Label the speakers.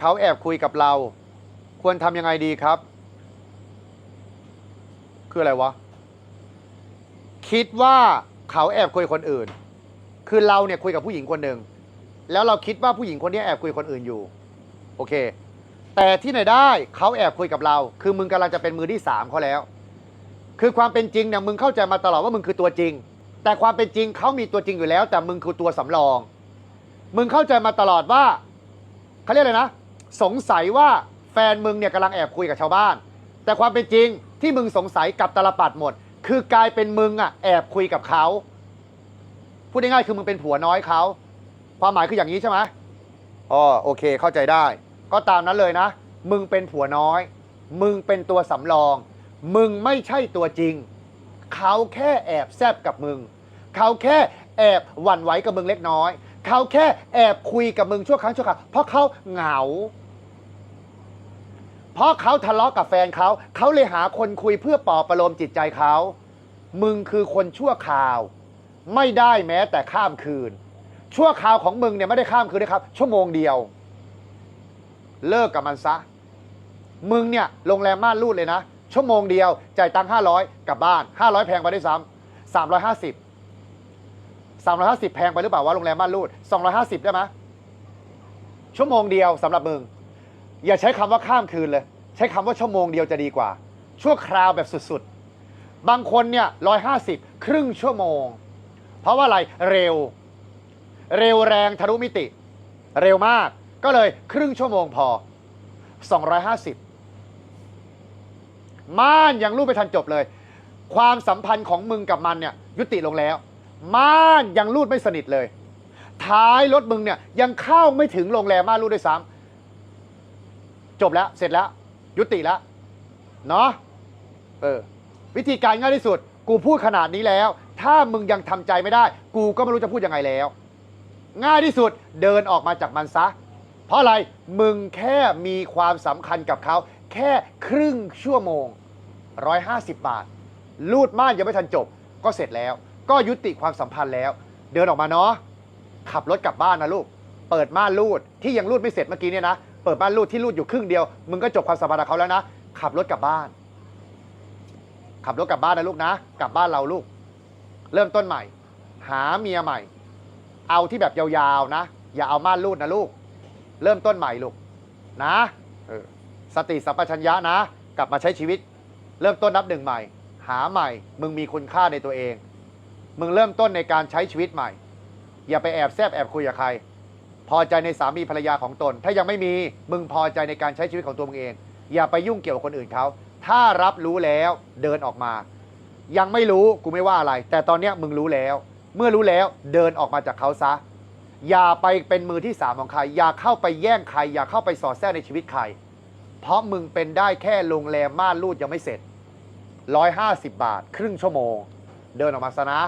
Speaker 1: เขาแอบคุยกับเรา ควรทำยังไงดีครับ คืออะไรวะ คิดว่าเขาแอบคุยคนอื่น คือเราเนี่ยคุยกับผู้หญิงคนหนึ่ง แล้วเราคิดว่าผู้หญิงคนนี้แอบคุยคนอื่นอยู่ โอเค แต่ที่ไหนได้เขาแอบคุยกับเรา คือมึงกำลังจะเป็นมือที่สามเขาแล้ว คือความเป็นจริงเนี่ยมึงเข้าใจมาตลอดว่ามึงคือตัวจริง แต่ความเป็นจริงเขามีตัวจริงอยู่แล้ว แต่มึงคือตัวสำรอง มึงเข้าใจมาตลอดว่าเขาเรียกอะไรนะ สงสัยว่าแฟนมึงเนี่ยกำลังแอบคุยกับชาวบ้าน แต่ความเป็นจริงที่มึงสงสัยกับตลปัดหมด คือกลายเป็นมึงอะแอบคุยกับเขาพูดง่ายๆคือมึงเป็นผัวน้อยเขาความหมายคืออย่างนี้ใช่ไหมอ๋อโอเคเข้าใจได้ ก็ตามนั้นเลยนะ มึงเป็นผัวน้อย มึงเป็นตัวสำรอง มึงไม่ใช่ตัวจริง เขาแค่แอบแซบกับมึง เขาแค่แอบหวั่นไหวกับมึงเล็กน้อย เขาแค่แอบคุยกับมึงชั่วครั้งชั่วคราวเพราะเขาเหงา เพราะเขาทะเลาะกับแฟนเขาเขาเลยหาคนคุยเพื่อปลอบประโลมจิตใจเขา มึงคือคนชั่วคราว ไม่ได้แม้แต่ข้ามคืน ชั่วคราวของมึงเนี่ยไม่ได้ข้ามคืนนะครับ ชั่วโมงเดียว เลิกกับมันซะ มึงเนี่ยโรงแรมม่านรูดเลยนะ ชั่วโมงเดียวจ่ายตังค์ห้าร้อยกลับบ้านห้าร้อยแพงไปด้วยซ้ำสามร้อยห้าสิบสามร้อยห้าสิบแพงไปหรือเปล่าวะโรงแรมม่านรูดสองร้อยห้าสิบได้ไหมชั่วโมงเดียวสำหรับมึง อย่าใช้คำว่าข้ามคืนเลย ใช้คำว่าชั่วโมงเดียวจะดีกว่า ชั่วคราวแบบสุดๆ บางคนเนี่ยร้อยห้าสิบครึ่งชั่วโมง เพราะว่าอะไรเร็ว เร็วแรงทะลุมิติ เร็วมากก็เลยครึ่งชั่วโมงพอ 250 ม่านยังรูปไปทันจบเลย ความสัมพันธ์ของมึงกับมันเนี่ยยุติลงแล้ว ม่านยังรูดไม่สนิทเลย ท้ายรถมึงเนี่ยยังเข้าไม่ถึงโรงแรมม่านรูดด้วยซ้ำ จบแล้ว เสร็จแล้ว ยุติแล้ว เนาะเออ วิธีการง่ายที่สุด กูพูดขนาดนี้แล้ว ถ้ามึงยังทำใจไม่ได้ กูก็ไม่รู้จะพูดยังไงแล้ว ง่ายที่สุดเดินออกมาจากมันซะ เพราะอะไรมึงแค่มีความสำคัญกับเขา แค่ครึ่งชั่วโมง150บาท ลูดม่านยังไม่ทันจบ ก็เสร็จแล้ว ก็ยุติความสัมพันธ์แล้ว เดินออกมาเนาะขับรถกลับบ้านนะลูก เปิดม่านรูดที่ยังรูดไม่เสร็จเมื่อกี้เนี่ยนะ ปิดม่านรูดที่รูดอยู่ครึ่งเดียว มึงก็จบความสัมพันธ์กับเขาแล้วนะ ขับรถกลับบ้าน ขับรถกลับบ้านนะลูกนะ กลับบ้านเราลูก เริ่มต้นใหม่ หาเมียใหม่ เอาที่แบบยาวๆนะ อย่าเอาม่านรูดนะลูก เริ่มต้นใหม่ลูก นะสติสัมปชัญญะนะ กลับมาใช้ชีวิต เริ่มต้นนับหนึ่งใหม่ หาใหม่ มึงมีคุณค่าในตัวเอง มึงเริ่มต้นในการใช้ชีวิตใหม่ อย่าไปแอบแซบแอบคุยกับใคร พอใจในสามีภรรยาของตน ถ้ายังไม่มีมึงพอใจในการใช้ชีวิตของตัวมึงเอง อย่าไปยุ่งเกี่ยวกับคนอื่นเขา ถ้ารับรู้แล้วเดินออกมา ยังไม่รู้กูไม่ว่าอะไร แต่ตอนเนี้ยมึงรู้แล้ว เมื่อรู้แล้วเดินออกมาจากเขาซะ อย่าไปเป็นมือที่สามของใคร อย่าเข้าไปแย่งใคร อย่าเข้าไปสอดแทรกในชีวิตใคร เพราะมึงเป็นได้แค่โรงแรมม่านรูดยังไม่เสร็จ 150 บาท ครึ่งชั่วโมง เดินออกมาซะนะ